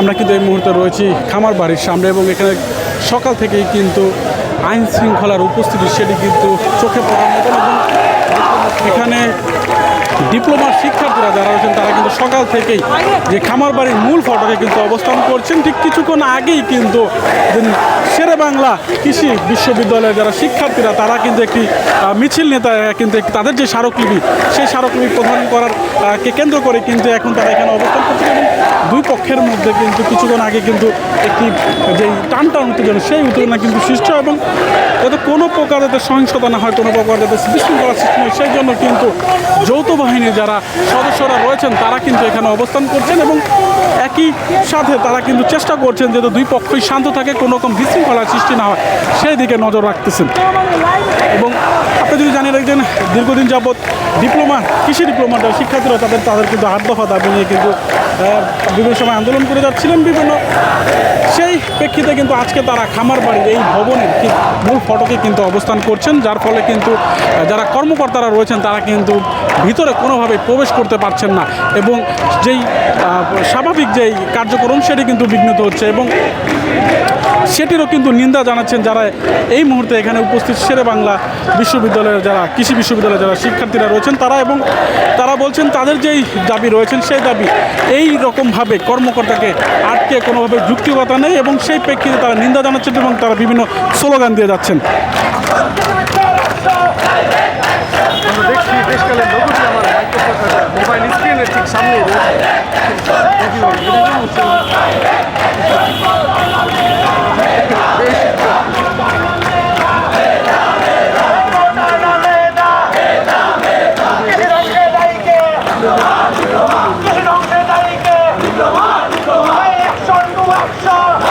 আমরা কিন্তু এই মুহূর্তে রয়েছি খামার বাড়ির সামনে এবং এখানে সকাল থেকেই কিন্তু আইন শৃঙ্খলার উপস্থিতি সেটি কিন্তু চোখে পড়ার মতন এবং এখানে ডিপ্লোমার শিক্ষার্থীরা যারা রয়েছেন, তারা কিন্তু সকাল থেকেই যে খামার বাড়ির মূল ফটকে কিন্তু অবস্থান করছেন। ঠিক কিছুক্ষণ আগেই কিন্তু শেরে বাংলা কৃষি বিশ্ববিদ্যালয়ের যারা শিক্ষার্থীরা, তারা কিন্তু একটি মিছিল নেতা কিন্তু তাদের যে স্মারকলিপি, সেই স্মারকলিপি প্রদান করার কে কেন্দ্র করে কিন্তু এখন তারা এখানে অবস্থান করছেন এবং দুই পক্ষের মধ্যে কিন্তু কিছুক্ষণ আগে কিন্তু একটি যে টান টান উত্তেজনা সেই উত্তেজনা কিন্তু সৃষ্টি হয় এবং যাতে কোনো প্রকার যাতে সহিংসতা না হয়, কোনো প্রকার যাতে বিশৃঙ্খলা সৃষ্টি হয়, সেই জন্য কিন্তু যৌথ বাহিনীর যারা সদস্যরা রয়েছেন, তারা কিন্তু এখানে অবস্থান করছেন এবং একই সাথে তারা কিন্তু চেষ্টা করছেন যাতে দুই পক্ষই শান্ত থাকে, কোনো রকম বিশৃঙ্খলার সৃষ্টি না হয়, সেই দিকে নজর রাখতেছেন। এবং আপনি যদি জানিয়ে রাখছেন দীর্ঘদিন যাবৎ ডিপ্লোমা, কৃষি ডিপ্লোমা যারা শিক্ষার্থীরা তাদের তাদের কিন্তু আট দফা দাবি নিয়ে কিন্তু বিভিন্ন সময় আন্দোলন করে যাচ্ছিলেন বিভিন্ন। সেই প্রেক্ষিতে কিন্তু আজকে তারা খামার বাড়ির এই ভবনের মূল ফটকে কিন্তু অবস্থান করছেন, যার ফলে কিন্তু যারা কর্মকর্তারা রয়েছেন তারা কিন্তু ভিতরে কোনোভাবে প্রবেশ করতে পারছেন না এবং যেই স্বাভাবিক যেই কার্যক্রম সেটি কিন্তু বিঘ্নিত হচ্ছে এবং সেটিরও কিন্তু নিন্দা জানাচ্ছেন যারা এই মুহূর্তে এখানে উপস্থিত শেরে বাংলা বিশ্ববিদ্যালয়ের যারা কৃষি বিশ্ববিদ্যালয়ের যারা শিক্ষার্থীরা রয়েছেন, তারা এবং তারা বলছেন তাদের যেই দাবি রয়েছেন, সেই দাবি এই রকমভাবে কর্মকর্তাকে আটকে কোনোভাবে যুক্তিকতা নেই এবং সেই প্রেক্ষিতে তারা নিন্দা জানাচ্ছেন এবং তারা বিভিন্ন স্লোগান দিয়ে যাচ্ছেন। মোবাইল স্ক্রিনের ঠিক সামনেই রয়েছে। Stop!